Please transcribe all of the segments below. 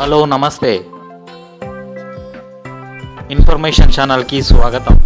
Hello నమస్తే. Information ఛానల్కి స్వాగతం.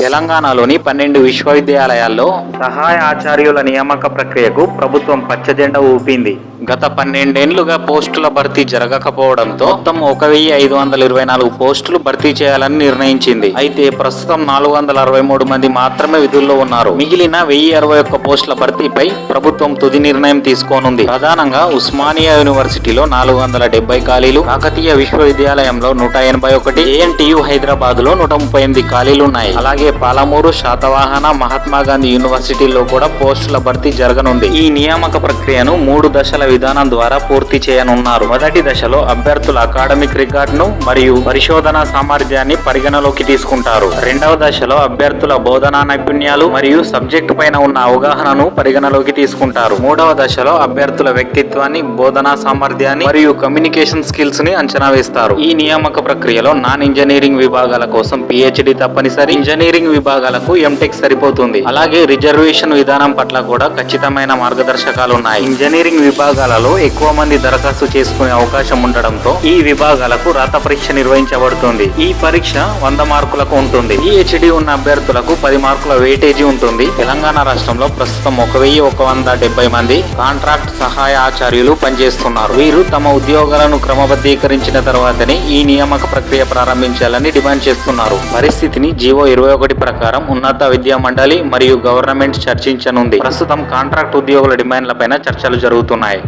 తెలంగాణలోని పన్నెండు విశ్వవిద్యాలయాల్లో సహాయ ఆచార్యుల నియామక ప్రక్రియకు ప్రభుత్వం పచ్చజెండా ఊపింది. గత పన్నెండేండ్లుగా పోస్టుల భర్తీ జరగకపోవడంతో మొత్తం ఒక వెయ్యి ఐదు వందల ఇరవై నాలుగు పోస్టులు భర్తీ చేయాలని నిర్ణయించింది. అయితే ప్రస్తుతం నాలుగు వందల అరవై మూడు మంది మాత్రమే విధుల్లో ఉన్నారు. మిగిలిన వెయ్యి అరవై ఒక్క పోస్టుల భర్తీపై ప్రభుత్వం తుది నిర్ణయం తీసుకోనుంది. ప్రధానంగా ఉస్మానియా యూనివర్సిటీలో నాలుగు వందల డెబ్బై ఖాళీలు కాకతీయ విశ్వవిద్యాలయంలో నూట ఎనభై ఒకటి ఏఎన్టీయు హైదరాబాద్లో నూట ముప్పై ఎనిమిది ఖాళీలు ఉన్నాయి. అలాగే పాలమూరు శాతవాహన మహాత్మా గాంధీ యూనివర్సిటీలో కూడా పోస్టుల భర్తీ జరగనుంది. ఈ నియామక ప్రక్రియను మూడు దశల విధానం ద్వారా పూర్తి చేయనున్నారు. మొదటి దశలో అభ్యర్థుల అకాడమిక్ రికార్డును మరియు పరిశోధన సామర్థ్యాన్ని పరిగణలోకి తీసుకుంటారు. రెండవ దశలో అభ్యర్థుల బోధనా నైపుణ్యాలు మరియు సబ్జెక్టు పైన ఉన్న అవగాహనను పరిగణలోకి తీసుకుంటారు. మూడవ దశలో అభ్యర్థుల వ్యక్తిత్వాన్ని బోధనా సామర్థ్యాన్ని మరియు కమ్యూనికేషన్ స్కిల్స్ని అంచనా వేస్తారు. ఈ నియామక ప్రక్రియలో నాన్ ఇంజనీరింగ్ విభాగాల కోసం పిహెచ్డి తప్పనిసరి. ఇంజనీరింగ్ విభాగాలకు ఎంటెక్ సరిపోతుంది. అలాగే రిజర్వేషన్ విధానం పట్ల కూడా ఖచ్చితమైన మార్గదర్శకాలు ఉన్నాయి ఇంజనీరింగ్ విభాగాలలో ఎక్కువ మంది దరఖాస్తు చేసుకునే అవకాశం ఉండడంతో ఈ విభాగాలకు రాత పరీక్ష నిర్వహించబడుతుంది. ఈ పరీక్ష వంద మార్కులకు ఉంటుంది. పిహెచ్డి ఉన్న అభ్యర్థులకు పది మార్కుల వెయిటేజీ ఉంటుంది. తెలంగాణ రాష్ట్రంలో ప్రస్తుతం ఒక వెయ్యి ఒక వంద డెబ్బై మంది కాంట్రాక్ట్ సహాయ ఆచార్యులు పనిచేస్తున్నారు. వీరు తమ ఉద్యోగాలను క్రమబద్ధీకరించిన తర్వాతనే ఈ నియామక ప్రక్రియ ప్రారంభించాలని డిమాండ్ చేస్తున్నారు. పరిస్థితిని జీవో ఇరవై ఒకటి ప్రకారం ఉన్నత విద్యా మండలి మరియు గవర్నమెంట్ చర్చించనుంది. ప్రస్తుతం కాంట్రాక్ట్ ఉద్యోగుల డిమాండ్లపైన చర్చలు జరుగుతున్నాయి.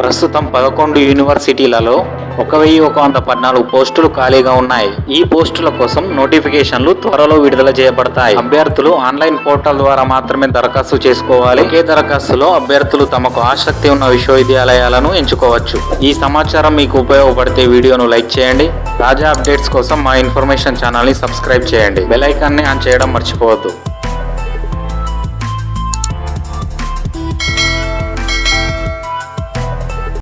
ప్రస్తుతం పదకొండు యూనివర్సిటీలలో ఒక వెయ్యి ఒక వంద పద్నాలుగు పోస్టులు ఖాళీగా ఉన్నాయి. ఈ పోస్టుల కోసం నోటిఫికేషన్లు త్వరలో విడుదల చేయబడతాయి. అభ్యర్థులు ఆన్లైన్ పోర్టల్ ద్వారా మాత్రమే దరఖాస్తు చేసుకోవాలి. ఒకే దరఖాస్తులో అభ్యర్థులు తమకు ఆసక్తి ఉన్న విశ్వవిద్యాలయాలను ఎంచుకోవచ్చు. ఈ సమాచారం మీకు ఉపయోగపడితే వీడియోను లైక్ చేయండి. తాజా అప్డేట్స్ కోసం మా ఇన్ఫర్మేషన్ ఛానల్ని సబ్స్క్రైబ్ చేయండి. బెల్ ఐకాన్ని ఆన్ చేయడం మర్చిపోవద్దు.